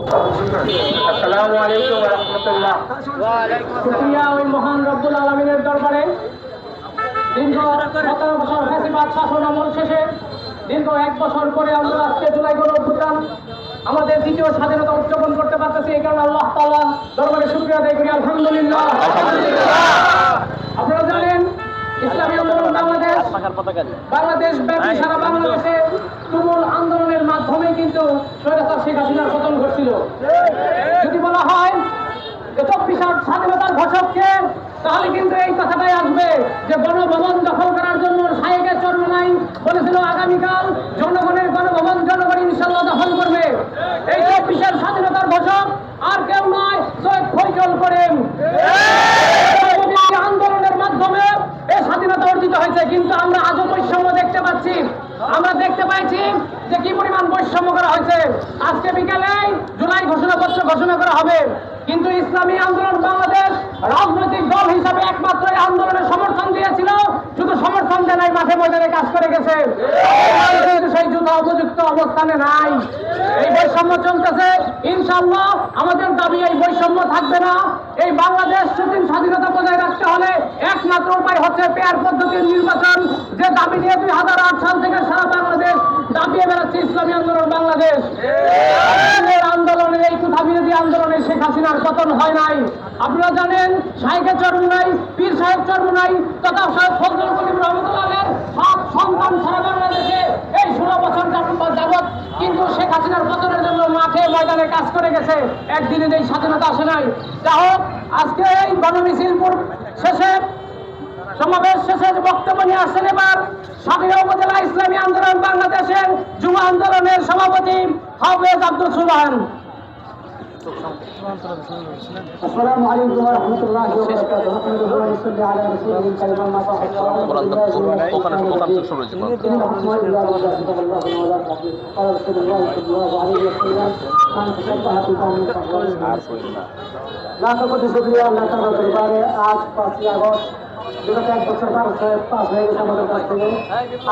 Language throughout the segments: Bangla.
আসসালামু আলাইকুম ওয়া রাহমাতুল্লাহ শুকরিয়া ওই মহান রব্বুল আলমিনের দরবারে দীর্ঘ সতেরো বছর ফ্যাসিবাদ শাসন আমল শেষে দীর্ঘ এক বছর পরে আমরা আজকে জুলাই গণ অভ্যুত্থান আমাদের দ্বিতীয় স্বাধীনতা উদযাপন করতে পারতেছি এই কারণে আল্লাহ তাআলা দরবারে শুকরিয়া আদায় করি আলহামদুলিল্লাহ। আপনারা জানেন ইসলামী আন্দোলন বাংলাদেশ বাংলাদেশ ব্যাপী সারা বাংলাদেশে তুমুল আন্দোলনের মাধ্যমে কিন্তু স্বৈরাচার শেখ হাসিনার পতন ঘটছিল। যদি বলা হয় স্বাধীনতার ঘোষককে তাহলে কিন্তু এই কথাটাই আসবে যে গণভবন দখল করার জন্য সাহেবের চরমনাই বলেছিল আগামীকাল জনগণের গণভবন জনগণ ইনশাল্লাহ দখল করবে এই চব্বিশের স্বাধীনতার ঘোষক আর কেউ নয় সৈয়দ ফৈজল করেন এই আন্দোলনের মাধ্যমে এই স্বাধীনতা অর্জিত হয়েছে কিন্তু আমরা আজও বৈষম্য দেখতে পাচ্ছি আমরা যে কি পরিমাণ বৈষম্য করা হয়েছে। আজকে বিকালে জুলাই ঘোষণা ঘোষণাপত্র ঘোষণা করা হবে। কিন্তু ইসলামী আন্দোলন বাংলাদেশ রাজনৈতিক দল হিসাবে একমাত্র আন্দোলনের সমর্থন দিয়েছিল। শুধু সমর্থন দেয় নাই মাঠে ময়দানে কাজ করে গেছে। সেই যুদ্ধ উপযুক্ত অবস্থানে নাই। এই বৈষম্য চলতেছে। ইনশাল্লাহ আমাদের দাবি এই বৈষম্য থাকবে না। এই বাংলাদেশ সুদিন স্বাধীনতা বজায় রাখতে হলে একমাত্র উপায় হচ্ছে পেয়ার পদ্ধতির নির্বাচন। যে দাবি নিয়ে দুই হাজার আট সাল থেকে সারা বাংলাদেশ দাবিয়ে বেড়াচ্ছে ইসলামী আন্দোলন বাংলাদেশ। আন্দোলনের এই কুথা বিরোধী আন্দোলনে শেখ হাসিনার পতন হয় নাই। আপনারা জানেন সাহেবের চরমুনাই, পীর সাহেব চরমুনাই, তথা সাহেব ফজলুল কিন্তু শেখ হাসিনার পতনের জন্য মাঠে ময়দানে কাজ করে গেছে। একদিনে এই স্বাধীনতা আসে নাই। আজকে এই গণমিছিল পূর্ব- শেষে, সমাবেশ শেষে যে বক্তব্য নিয়ে আসছেন এবার ইসলামী আন্দোলন বাংলাদেশের যুব আন্দোলনের সভাপতি হাফেজ আব্দুল সুলহান السلام عليكم ورحمة الله وبركاته نحمد ونصلي على رسوله الكريم أما بعد ওখানে ওখান থেকে শুরু হয়েছে إن الحكم إلا لله كتب الله ولا تعديل قال رسول الله صلى الله عليه وسلم من تشبه بقوم فهو منهم লাখো কোটি শুক্রিয়া আল্লাহ তাআলার দরবারে আজ পাঁচই আগস্ট বিগত এক বছর পার হয়ে পাস হয়ে গেছে আমাদের কাছ থেকে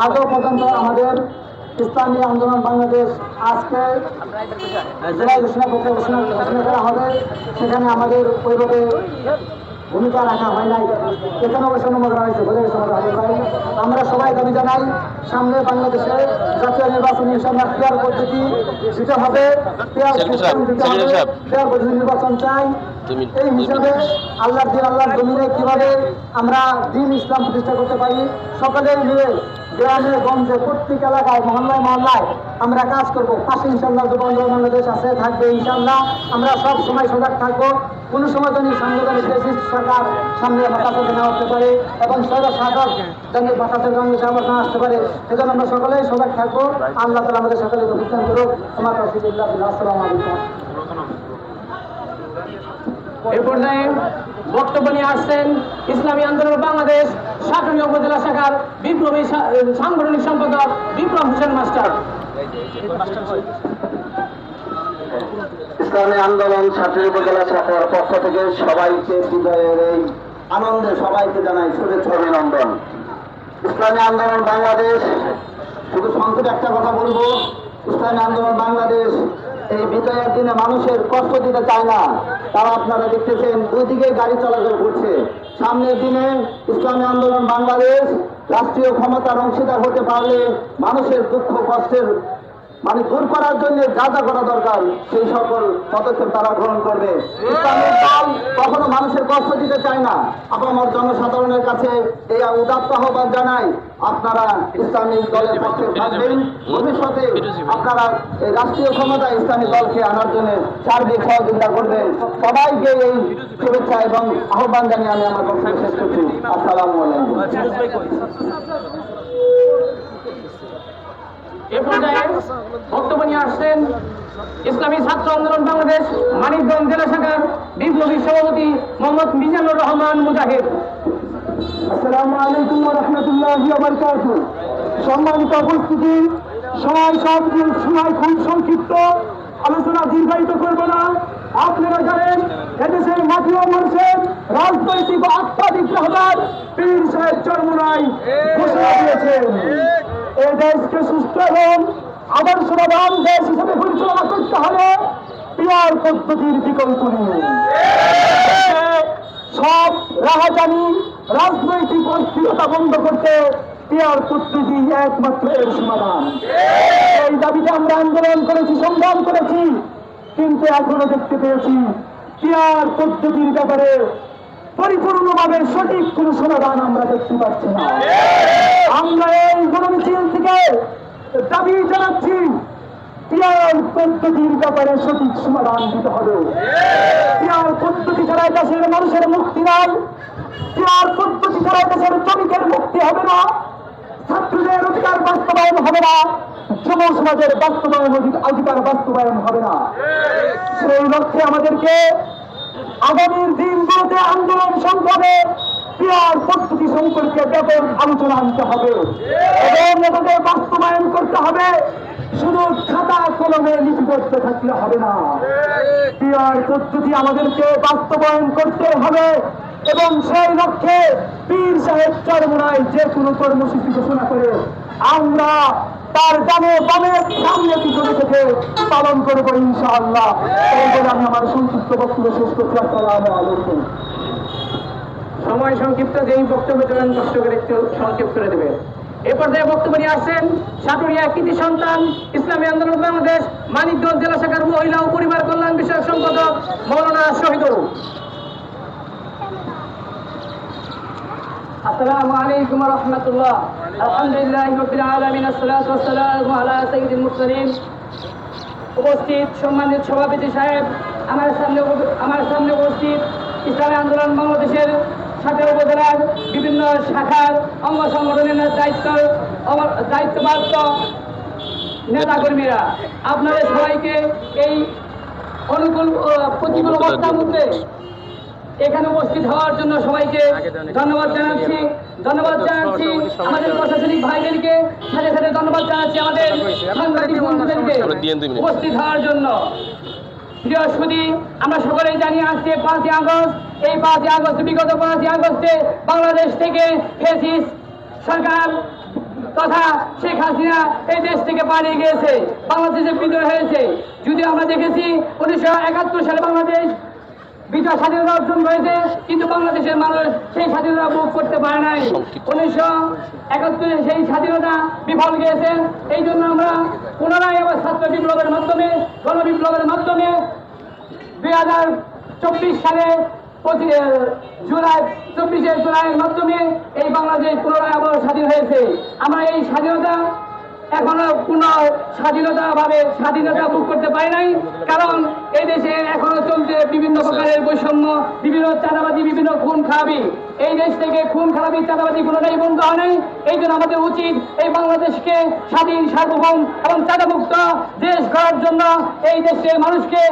আজও পর্যন্ত আমাদের ইসলামী আন্দোলন বাংলাদেশ আজকে জেলায় ঘোষণা করতে ঘোষণা ঘোষণা করা হবে। সেখানে আমাদের ওইভাবে ভূমিকা রাখা হয় নাই। এখানে অবশ্য করা হয়েছে বোঝা গেছে আমরা সবাই দাবি জানাই সামনে বাংলাদেশে জাতীয় নির্বাচন ইনশাল্লাহ পেয়ার পদ্ধতি দিতে হবে পেয়ার সিস্টেম দিতে হবে পেয়ার পদ্ধতি নির্বাচন চাই। এই হিসাবে আল্লাহর দিন আল্লাহর জমিনে কীভাবে আমরা দিন ইসলাম প্রতিষ্ঠা করতে পারি সকলে মিলে গ্রামে, গঞ্জে, প্রত্যেক এলাকায়, মহল্লায় মহল্লায় আমরা কাজ করব। পাশে ইনশাল্লাহ যুব আন্দোলন বাংলাদেশ আছে, থাকবে ইনশাল্লাহ আমরা সব সময় সজাগ থাকব। কোনো সময় যেন সাংবিধানিক ফ্যাসিস্ট সরকার সামনে বাতাসে না উঠতে পারে এবং শাসক যেন বাতাসের রঙে সামনে না আসতে পারে সেজন্য আমরা সকলেই সজাগ থাকব। আল্লাহ তালা আমাদের সকলে অভিযান করুক। আমার রসিদুল্লাহ আসসালামু আলাইকুম। এ পর্যায়ে বক্তব্য নিয়ে আসছেন ইসলামী আন্দোলন বাংলাদেশ সাতনী উপজেলা শাখার বিপ্লবী সাংগঠনিক সম্পাদক বিপ্লব হোসেন মাস্টার। ইসলামী আন্দোলন ছাত্রী উপজেলা শাখার পক্ষ থেকে সবাইকে বিজয়ের এই আনন্দে সবাইকে জানাই শুভেচ্ছা অভিনন্দন। ইসলামী আন্দোলন বাংলাদেশ, শুধু সংক্ষেপে একটা কথা বলব, ইসলামী আন্দোলন বাংলাদেশ এই বিজয়ের দিনে মানুষের কষ্ট দিতে চায় না। তারা আপনারা দেখতেছেন, দুই দিকে গাড়ি চলাচল করছে। সামনের দিনে ইসলামী আন্দোলন বাংলাদেশ রাষ্ট্রীয় ক্ষমতার অংশীদার হতে পারলে মানুষের দুঃখ, কষ্টের মানে দূর করার জন্য যা যা করা দরকার, সেই সকল পদক্ষেপ তারা গ্রহণ করবে। ইসলামের দল কখনো মানুষের কষ্ট দিতে চায় না। আপামর জনসাধারণের কাছে এই উদাত্ত আহ্বান জানাই, আপনারা ইসলামিক দলের পক্ষে থাকবেন। ভবিষ্যতে আপনারা এই রাষ্ট্রীয় ক্ষমতায় ইসলামী দলকে আনার জন্য সার্বিক সহযোগিতা করবেন। সবাইকে এই শুভেচ্ছা এবং আহ্বান জানিয়ে আমি আমার বক্তব্য শেষ করছি। আসসালামু আলাইকুম। এ পর্যায়ে বক্তব্য নিয়ে আসছেন ইসলামী ছাত্র আন্দোলন বাংলাদেশ মানিকগঞ্জ জেলা শাখার বিপ্লবী সভাপতি মোহাম্মদ মিজানুর রহমান মুজাহিদ। আসসালামু আলাইকুম সম্মানিত উপস্থিতি, সময় সব সময় খুব সংক্ষিপ্ত, আলোচনা দীর্ঘায়িত করব না। আপনারা জানেন এদেশের মাটি ও মানুষের রাজনৈতিক আত্মাধিক রহমান পীর সাহেব চরমুনাই ঘোষণা দিয়েছেন। এই দেশকে সুস্থ এবং আদর্শবান দেশ হিসেবে পরিচালনা করতে হলে পিয়ার পদ্ধতির বিকল্প নেই। সব রাহাজানি রাজনৈতিক অস্থিরতা বন্ধ করতে পিয়ার পদ্ধতি একমাত্র এর সমাধান। এই দাবিতে আমরা আন্দোলন করেছি, সংগ্রাম করেছি, কিন্তু এখনও দেখতে পেয়েছি পিয়ার পদ্ধতির ব্যাপারে পরিপূর্ণভাবে সঠিক কোন সমাধান আমরা দেখতে পাচ্ছি না। আমরা এই গণমিছিল থেকে দাবি জানাচ্ছি, পিয়ার পদ্ধতির ব্যাপারে সঠিক সমাধান দিতে হবে। পিয়ার পদ্ধতি ছাড়া দেশের মানুষের মুক্তি নাই। পিয়ার পদ্ধতি ছাড়া দেশের শ্রমিকের মুক্তি হবে না। ছাত্রদের অধিকার বাস্তবায়ন হবে না। যুব সমাজের বাস্তবায়ন অধি- অধিকার বাস্তবায়ন হবে না। সেই লক্ষ্যে আমাদেরকে আগামীর দিনগুলোতে আন্দোলন সংগ্রামে পিয়ার পদ্ধতি সম্পর্কে ব্যাপক আলোচনা আনতে হবে। এবং এটাকে বাস্তবায়ন করতে হবে। শুধু খাতা কলমে লিপিবদ্ধ থাকলে হবে না। পিয়ার পদ্ধতি আমাদেরকে বাস্তবায়ন করতে হবে। এবং সেই লক্ষ্যে পীর সাহেব চরমোনায় যে কোনো কর্মসূচি ঘোষণা করে আমরা তার ডানে বামে সামনে পিছনে থেকে পালন করব ইনশাআল্লাহ। এই বলে আমি আমার সংক্ষিপ্ত বক্তব্য শেষ করছি। আসসালামু আলাইকুম। সময় সংক্ষিপ্ত, যেই বক্তব্য দেবেন কষ্ট করে একটু সংক্ষেপ করে দেবেন। এ পর্যায়ে বক্তব্য নিয়ে আসছেন সাটুরিয়া কৃতি সন্তান, ইসলামী আন্দোলন বাংলাদেশ, মানিকগঞ্জ জেলা শাখার মহিলা ও পরিবার কল্যাণ বিষয়ক সম্পাদক মৌলানা শহীদুল। আসসালামু আলাইকুম রহমতুল্লাহ। আলহামদুলিল্লাহ রবিল আলমিন আসসালাতু ওয়াসসালামু আলা সাইয়্যিদিল মুরসালিন। উপস্থিত সম্মানিত সভাপতি সাহেব আমার সামনে আমার সামনে উপস্থিত ইসলামী আন্দোলন বাংলাদেশের সাথে উপজেলার বিভিন্ন শাখার অঙ্গ সংগঠনের দায়িত্ব দায়িত্বপ্রাপ্ত নেতাকর্মীরা। আপনাদের সবাইকে এই অনুকূল প্রতিকূল অবস্থার মধ্যে এখানে উপস্থিত হওয়ার জন্য সবাইকে ধন্যবাদ জানাচ্ছি। ধন্যবাদ জানাচ্ছি আমাদের প্রশাসনিক ভাইদেরকে সাথে সাথে ধন্যবাদ জানাচ্ছি আমাদের সাংবাদিক বন্ধুদেরকে উপস্থিত হওয়ার জন্য। সুদী আমরা সকলেই জানি আজকে পাঁচই আগস্ট। এই পাঁচই আগস্ট বিগত পাঁচই আগস্টে বাংলাদেশ থেকে ফেসিস সরকার তথা শেখ হাসিনা এই দেশ থেকে পালিয়ে গিয়েছে। বাংলাদেশে বিদ্রোহ হয়েছে। যদি আমরা দেখেছি উনিশশো একাত্তর সালে বাংলাদেশ বিজয় স্বাধীনতা অর্জন হয়েছে, কিন্তু বাংলাদেশের মানুষ সেই স্বাধীনতা ভোগ করতে পারে নাই। উনিশশো একাত্তরে সেই স্বাধীনতা বিফল গিয়েছে। এই জন্য আমরা পুনরায় আবার ছাত্র বিপ্লবের মাধ্যমে, গণবিপ্লবের মাধ্যমে দুই হাজার চব্বিশ সালে জুলাই, চব্বিশে জুলাইয়ের মাধ্যমে এই বাংলাদেশ পুনরায় আবার স্বাধীন হয়েছে। আমরা এই স্বাধীনতা এখনও কোন স্বাধীনতা ভাবে স্বাধীনতা ভোগ করতে পারে নাই। কারণ এই দেশে এখনও চলছে বিভিন্ন প্রকারের বৈষম্য, বিভিন্ন চাঁদাবাজি, বিভিন্ন খুন খারাপি। এই দেশ থেকে খুন খারাপি, চাঁদাবাজি কোনোটাই বন্ধ হয় নাই। এই জন্য আমাদের উচিত এই বাংলাদেশকে স্বাধীন, সার্বভৌম এবং চাঁদামুক্ত দেশ করার জন্য এই দেশের মানুষকে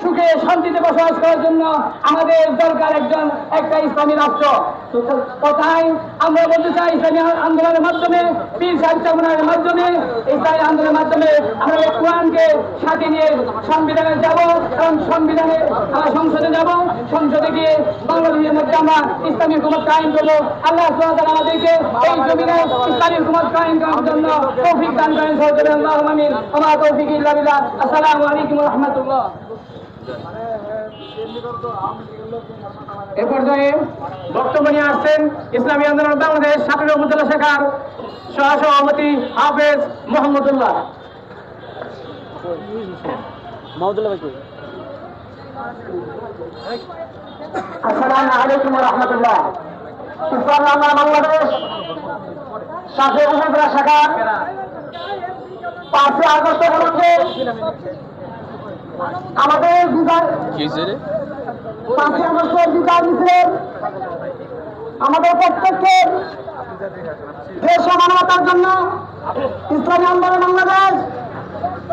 সুখে শান্তিতে বসবাস করার জন্য আমাদের দরকার একজন, একটা ইসলামী রাষ্ট্র। তো কথাই আমরা বলতে চাই, ইসলামী আন্দোলনের মাধ্যমে পীর সাহিত্য চামনার মাধ্যমে ইসলামী আন্দোলনের মাধ্যমে আমরা কোরআনকে সাথে নিয়ে সংবিধানে যাব এবং সংবিধানে আমরা সংসদে যাব, সংসদে গিয়ে বাংলাদেশের মধ্যে আমরা ইসলামী হুকুমত কায়েম করব। আল্লাহ সুবহানাহু আমাদেরকে এই জমিনে ইসলামী হুকুমত কায়েম করার জন্য তৌফিক দান করেন। সহযোগী আল্লাহ ওমা তৌফিক ইল্লা আসসালামু আলাইকুম রাহমাতুল্লাহ। এ পর্যায়ে বক্তব্য নিয়ে আসছেন ইসলামী আন্দোলন বাংলাদেশ সাতটা উপজেলা শাখার সহসভাপতি হাফেজ মোহাম্মদুল্লাহ। আসসালামু আলাইকুম রহমতুল্লাহ। ইসলাম আন্দোলন বাংলাদেশ সাথে উপজেলা শাখা পাঁচই আগস্ট উপলক্ষে আমাদের বিদায়। পাঁচই আগস্টের বিদায় মিছিলের আমাদের প্রত্যেকের দেশ মানবতার জন্য ইসলামী আন্দোলন বাংলাদেশ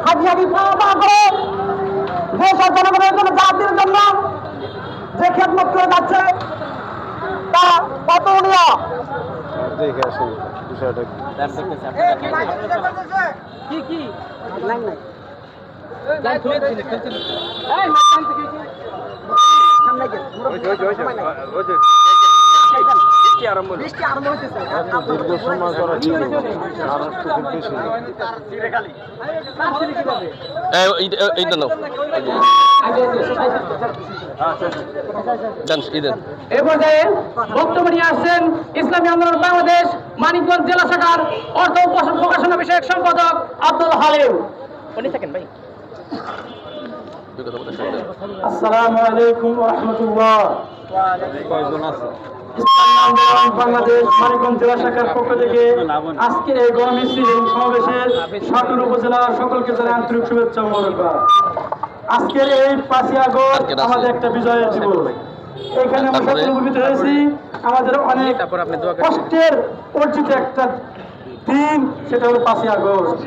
হাজি হাজি পাওয়া করে দেশ ও জনগণের জন্য জাতির জন্য যে খেদমত করে যাচ্ছে তা অতুলনীয়। দেখে আসুন বিষয়টা কি। ওই দীর্ঘ সময় করা ছিল আর একটু খুব বেশি। এইটা নাও দেন এই দেন। এ পর্যায়ে বক্তব্য নিয়ে আসছেন ইসলামী আন্দোলন বাংলাদেশ মানিকগঞ্জ জেলা শাখার অর্থ প্রকাশনা বিষয়ক সম্পাদক আব্দুল হালিম। উনি থাকেন ভাই। আসসালামু আলাইকুম রহমতুল্লাহ বাংলাদেশ মানিকগঞ্জ জেলা শাখার পক্ষ থেকে আজকের এই গণ সমাবেশের সকল উপজেলার সকলকে জানাই আন্তরিক শুভেচ্ছা মোবারকবাদ। আজকের এই পাঁচই আগস্ট আমাদের একটা বিজয়ের দিবস। এখানে আমরা? হয়েছি। আমাদের অনেক কষ্টের অর্জিত একটা দিন সেটা হলো পাঁচই আগস্ট।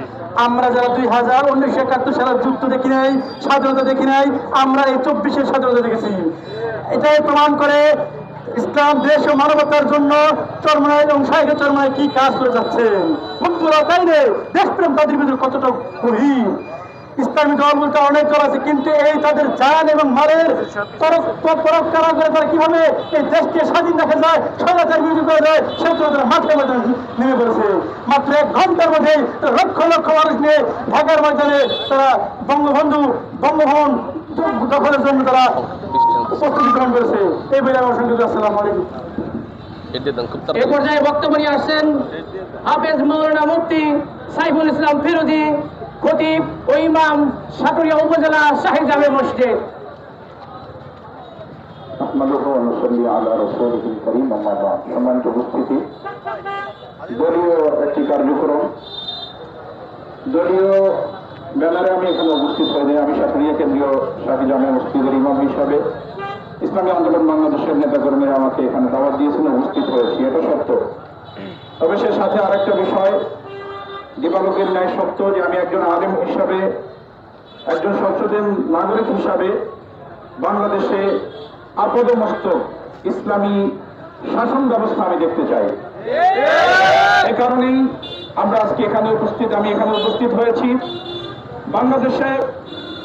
আমরা যারা দুই হাজার উনিশশো একাত্তর সালের যুক্ত দেখি নাই, স্বাধীনতা দেখি নাই, আমরা এই চব্বিশে স্বাধীনতা দেখেছি। এটাই প্রমাণ করে ইসলাম, দেশ ও মানবতার জন্য চরমায় এবং সাহেবের চরমায় কি কাজ করে যাচ্ছে বন্ধুরা, তাই দেশপ্রেম তাদের ভিতরে কতটা গভীর? ইসলামী দল বলতে অনেক দল আছে, কিন্তু এই তাদের জান এবং মালের পরক পরক কারা করে তারা কীভাবে এই দেশকে স্বাধীন রাখা যায়, স্বৈরাচার বিরোধী করে যায় জন্য তারা মাঠে ময়দানে নেমে পড়েছে। মাত্র এক ঘণ্টার মধ্যে লক্ষ লক্ষ মানুষ নিয়ে ঢাকার ময়দানে তারা বঙ্গবন্ধু, বঙ্গভবন দখলের জন্য তারা প্রস্তুতি গ্রহণ করেছে। এই বলে আমার সঙ্গে আসসালামু আলাইকুম। এ পর্যায়ে বক্তব্য নিয়ে আসছেন হাফেজ মৌলানা মুফতি সাইফুল ইসলাম ফিরোজি। খতিব ও ইমাম সাটুরিয়া উপজেলা শাহিদ জামে মসজিদ। আহমদুহু ওয়া নুসাল্লি আলা রাসূলিহিল কারীম, আম্মা বা'দ। সম্মানিত উপস্থিতি, দলীয় একটি কার্যক্রম। দলীয় ব্যানারে আমি এখানে উপস্থিত আমি সাতরিয়া কেন্দ্রীয় জামে মসজিদের ইমাম হিসাবে। বাংলাদেশের নেতাকর্মীরা আমাকে এখানে দাওয়াত দিয়েছেন, উপস্থিত হয়েছি। এটা সত্য। তবে সে সাথে আরেকটা বিষয় দিবালোকের ন্যায় সত্য যে আমি একজন আলেম হিসাবে, একজন সচেতন নাগরিক হিসাবে বাংলাদেশে আপদ মস্তক ইসলামী শাসন ব্যবস্থা আমি দেখতে চাই। এ কারণেই আমরা আজকে এখানে উপস্থিত, আমি এখানে উপস্থিত হয়েছি। বাংলাদেশে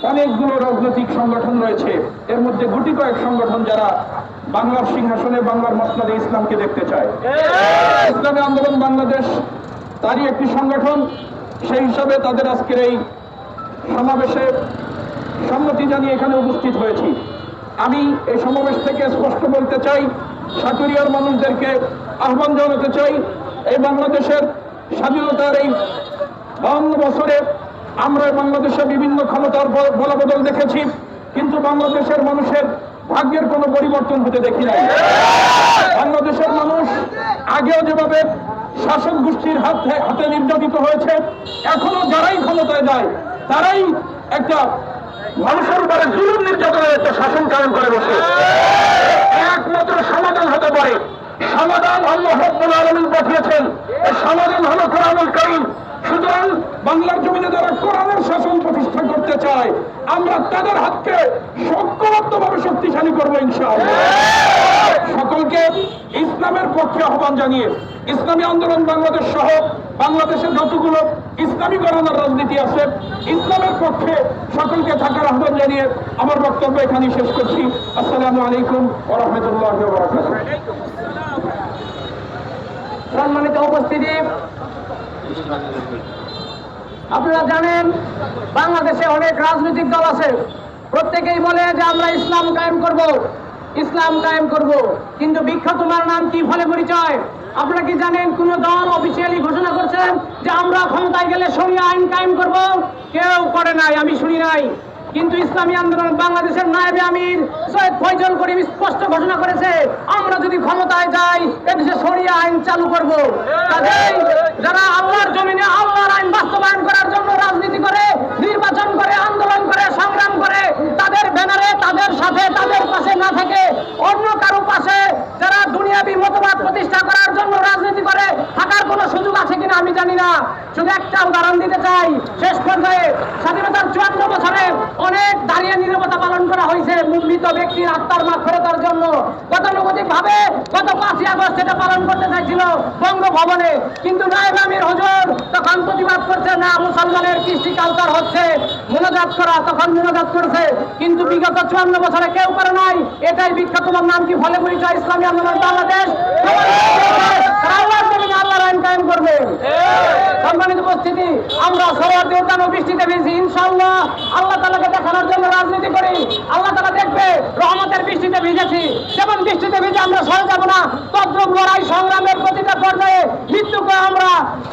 অনেকগুলো রাজনৈতিক সংগঠন রয়েছে। এর মধ্যে গুটি কয়েক সংগঠন যারা বাংলার সিংহাসনে, বাংলার মসনাদে ইসলামকে দেখতে চায়। ইসলামী আন্দোলন বাংলাদেশ তারই একটি সংগঠন, সেই হিসাবে তাদের আজকের এই সমাবেশে সম্মতি জানিয়ে এখানে উপস্থিত হয়েছি। আমি এই সমাবেশ থেকে স্পষ্ট বলতে চাই সাটুরিয়ার মানুষদেরকে আহ্বান জানাতে চাই, এই বাংলাদেশের স্বাধীনতার এই বাউন্ন বছরে আমরা বাংলাদেশে বিভিন্ন ক্ষমতার বল- বলাবদল দেখেছি, কিন্তু বাংলাদেশের মানুষের ভাগ্যের কোনো পরিবর্তন হতে দেখি নাই। বাংলাদেশের মানুষ আগেও যেভাবে শাসক গোষ্ঠীর হাতে হাতে নির্যাতিত হয়েছে। এখনও যারাই ক্ষমতায় যায়, তারাই একটা মানুষের উপরে জুলুম নির্যাতনের একটা শাসন কায়ন করে বসে। একমাত্র সমাধান হতে পারে। সমাধান আল্লাহ রব্বুল আলামিন পাঠিয়েছেন। সমাধান হলো কোরআনুল কারীম। সুতরাং বাংলার জমিনে যারা কোরআনের শাসন প্রতিষ্ঠা করতে চায়, আমরা তাদের হাতকে সক্ষমত্বভাবে শক্তিশালী করব ইনশাআল্লাহ। পক্ষে আহ্বান জানিয়ে ইসলামী আন্দোলন বাংলাদেশ সহ বাংলাদেশের যতগুলো ইসলামী গণনার রাজনীতি আছে, ইসলামের পক্ষে সকলকে থাকার আহ্বান জানিয়ে আমার বক্তব্য এখানে শেষ করছি। আসসালামু আলাইকুম ওয়া রাহমাতুল্লাহি সম্মানিত উপস্থিতি, আপনারা জানেন বাংলাদেশে অনেক রাজনৈতিক দল আছে। প্রত্যেকেই বলে যে আমরা ইসলাম কায়েম করব। ইসলাম কায়েম করব। কিন্তু বিখ্যাত তোমার নাম কি ফলে পরিচয়? আপনারা কি জানেন কোন দল অফিসিয়ালি ঘোষণা করছেন যে আমরা ক্ষমতায় গেলে সরিয়া আইন কায়েম করব? কেউ করে নাই, আমি শুনি নাই। কিন্তু ইসলামী আন্দোলন বাংলাদেশের নায়েবে আমির সৈয়দ ফয়জল করিম স্পষ্ট ঘোষণা করেছে, আমরা যদি ক্ষমতায় যাই, এদেশে সরিয়া আইন চালু করব। কাজেই যারা আল্লাহর জমিনে আল্লাহর আইন বাস্তবায়ন করার জন্য রাজনীতি করে, নির্বাচন করে, আন্দোলন করে, সংগ্রাম করে তাদের ব্যানারে, তাদের সাথে, তাদের পাশে না থেকে অন্য কারও পাশে যারা দুনিয়াবি মতবাদ প্রতিষ্ঠা করার জন্য রাজনীতি করে, থাকার কোনো সুযোগ আছে কিনা আমি জানি না। শুধু একটা উদাহরণ দিতে চাই, শেষ পর্যায়ে স্বাধীনতার চুয়ান্ন বছরে অনেক দাঁড়িয়ে নিরবতা পালন করা হয়েছে। মৃত ব্যক্তির আত্মার মাফেরতার জন্য। গতানুগতিক ভাবে গত পাঁচই আগস্ট এটা পালন করতে চাইছিল বঙ্গভবনে। কিন্তু নায়েব আমির হজুর তখন প্রতিবাদ করছে, না মুসলমানের কৃষ্টি কালচার হচ্ছে, মোনাজাত করা। তখন মোনাজাত করছে। কিন্তু বিগত চুয়ান্ন বছরে কেউ করে নাই। এটাই বিখ্যাত। তোমার নাম কি? ফলে পরিচয়, ইসলামী আন্দোলন, বাংলাদেশ। আমরা উদ্যান ও বৃষ্টিতে ভিজছি। ইনশাল্লাহ আল্লাহ তালাকে দেখানোর জন্য রাজনীতি করি। আল্লাহ তালা দেখবে রহমতের বৃষ্টিতে ভিজেছি। যেমন বৃষ্টিতে ভিজে আমরা সরে যাব না, তদ্রুপ লড়াই সংগ্রামের প্রতিটা পর্যায়ে মৃত্যুকে আমরা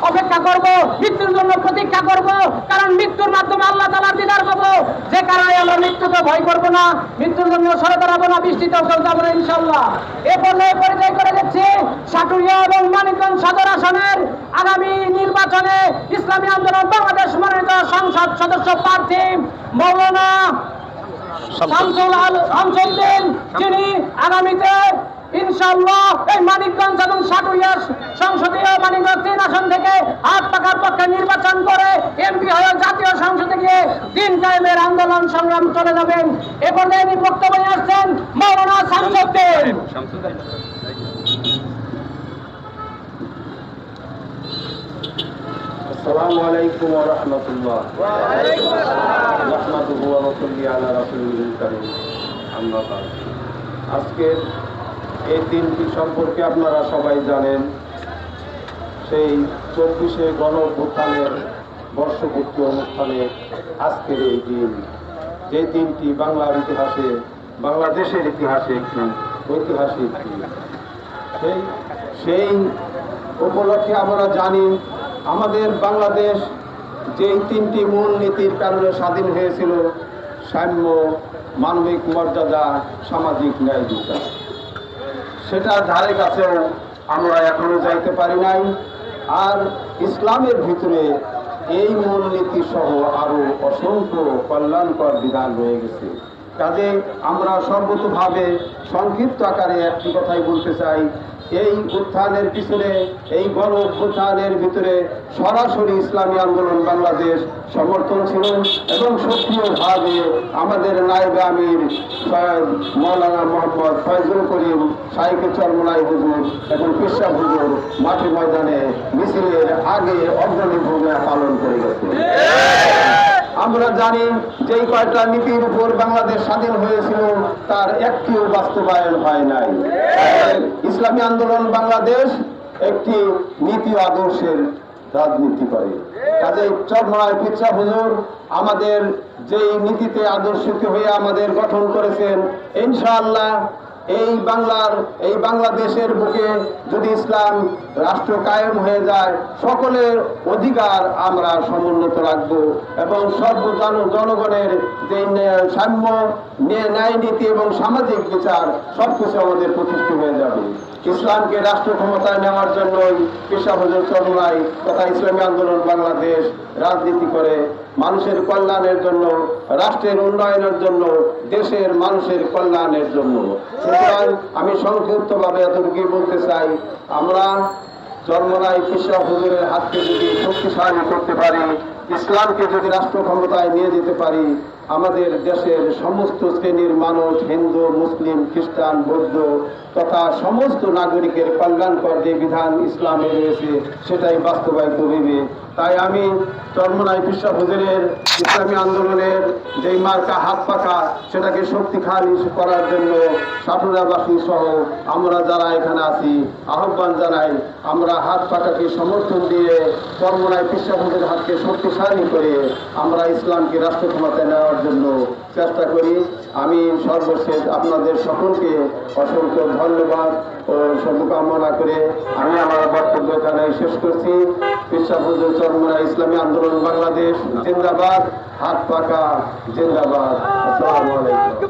অপেক্ষা করব, মৃত্যুর জন্য প্রতীক্ষা করব, কারণ মৃত্যুর মাধ্যমে আল্লাহ তালার দিদার পাবো যে কারণে আমরা মৃত্যুকে ভয় করব না, মৃত্যুর জন্য সরে দাঁড়াবো না, বৃষ্টিতেও চলে যাব না ইনশাল্লাহ এ পর্যায়ে পরিচয় করে দিচ্ছি, সাটুরিয়া এবং মানিকগঞ্জ সদর আসনের আগামী নির্বাচনে ইসলামী আন্দোলন বাংলাদেশ মনোনীত সংসদ সদস্য প্রার্থী মৌলানা শামসুল শামসুদ্দিন যিনি আগামীতে ইনশাআল্লাহ এই মানিকগঞ্জ এবং সাটুইয়া সংসদীয় মানিকগঞ্জ তিন আসন থেকে হাত পাকার পক্ষে নির্বাচন করে এমপি হয়ে জাতীয় সংসদে গিয়ে দিন কায়েমের আন্দোলন সংগ্রাম চলে যাবেন। এ পর্যায়ে বক্তব্য আসছেন মৌলানা শামসুদ্দিন। السلام عليكم ورحمة الله نحمده ونصلي على رسوله الكريم أما بعد আজকের এই দিনটি সম্পর্কে আপনারা সবাই জানেন সেই চব্বিশে গণ অভ্যুত্থানের বর্ষপূর্তি অনুষ্ঠানে আজকের এই দিন যে দিনটি বাংলার ইতিহাসে বাংলাদেশের ইতিহাসে একটি ঐতিহাসিক দিন সেই সেই উপলক্ষে আমরা জানি আমাদের বাংলাদেশ যেই তিনটি মূল নীতির কারণে স্বাধীন হয়েছিল সাম্য, মানবিক মর্যাদা, সামাজিক ন্যায় বিচার। সেটার ধারে কাছেও আমরা এখনও যাইতে পারি নাই। আর ইসলামের ভিতরে এই মূলনীতি সহ আরও অসংখ্য কল্যাণকর বিধান রয়ে গেছে। কাজে আমরা সর্বতভাবে সংক্ষিপ্ত আকারে একটি কথাই বলতে চাই এই উত্থানের পিছনে, এই গণ উত্থানের ভিতরে সরাসরি ইসলামী আন্দোলন বাংলাদেশ সমর্থন ছিল এবং সক্রিয়ভাবে আমাদের নায়েবে আমির মৌলানা মোহাম্মদ ফয়জুল করিম সাইকে চরমলাই হুজুর এবং পিসা হুজুর মাঠে ময়দানে মিছিলের আগে অগ্রণী ভূমিকা পালন করে গেছে আমরা জানি যেই কয়টা নীতির উপর বাংলাদেশ স্বাধীন হয়েছিল, তার একটিও বাস্তবায়ন হয় নাই। ইসলামী আন্দোলন বাংলাদেশ একটি নীতি আদর্শের রাজনীতি করে। কাজে চরমনায় পিচ্ছা হুজুর, আমাদের যেই নীতিতে আদর্শিত হয়ে আমাদের গঠন করেছেন, ইনশাআল্লাহ এই বাংলার, এই বাংলাদেশের বুকে যদি ইসলাম রাষ্ট্র কায়েম হয়ে যায়, সকলের অধিকার আমরা সমুন্নত রাখব এবং সর্বজন জনগণের যে সাম্য, ন্যায় নীতি এবং সামাজিক বিচার সবকিছু আমাদের প্রতিষ্ঠিত হয়ে যাবে। ইসলামকে রাষ্ট্র ক্ষমতায় নেওয়ার জন্যই পেশা হজর চরমাই তথা ইসলামী আন্দোলন বাংলাদেশ রাজনীতি করে মানুষের কল্যাণের জন্য, রাষ্ট্রের উন্নয়নের জন্য, দেশের মানুষের কল্যাণের জন্য। সুতরাং আমি সংক্ষিপ্তভাবে এতটুকু বলতে চাই, আমরা জন্মরায় কৃষক হুজুরের হাতকে যদি শক্তিশালী করতে পারি, ইসলামকে যদি রাষ্ট্র ক্ষমতায় নিয়ে যেতে পারি, আমাদের দেশের সমস্ত শ্রেণির মানুষ, হিন্দু, মুসলিম, খ্রিস্টান, বৌদ্ধ তথা সমস্ত নাগরিকের কল্যাণকর যে বিধান ইসলামে রয়েছে, সেটাই বাস্তবায়িত হইবে। তাই আমি চর্মনায় কৃষ্ণা হুজুরের ইসলামী আন্দোলনের যেই মার্কা হাত পাকা, সেটাকে শক্তিশালী করার জন্য সাটুরাবাসী সহ আমরা যারা এখানে আছি, আহ্বান জানাই, আমরা হাত পাকাকে সমর্থন দিয়ে চর্মনায় কৃষ্ণা হুজুরের হাতকে শক্তিশালী করে আমরা ইসলামকে রাষ্ট্র ক্ষমতায় নেওয়ার জন্য চেষ্টা করি। আমি সর্বশেষ আপনাদের সকলকে অসংখ্য ধন্যবাদ ও শুভকামনা করে আমি আমার বক্তব্য এখানে শেষ করছি। বিশ্বাসুদ্দিন চরমুনা ইসলামী আন্দোলন বাংলাদেশ, জিন্দাবাদ। হাত পাকা, জিন্দাবাদ। আসসালামু আলাইকুম।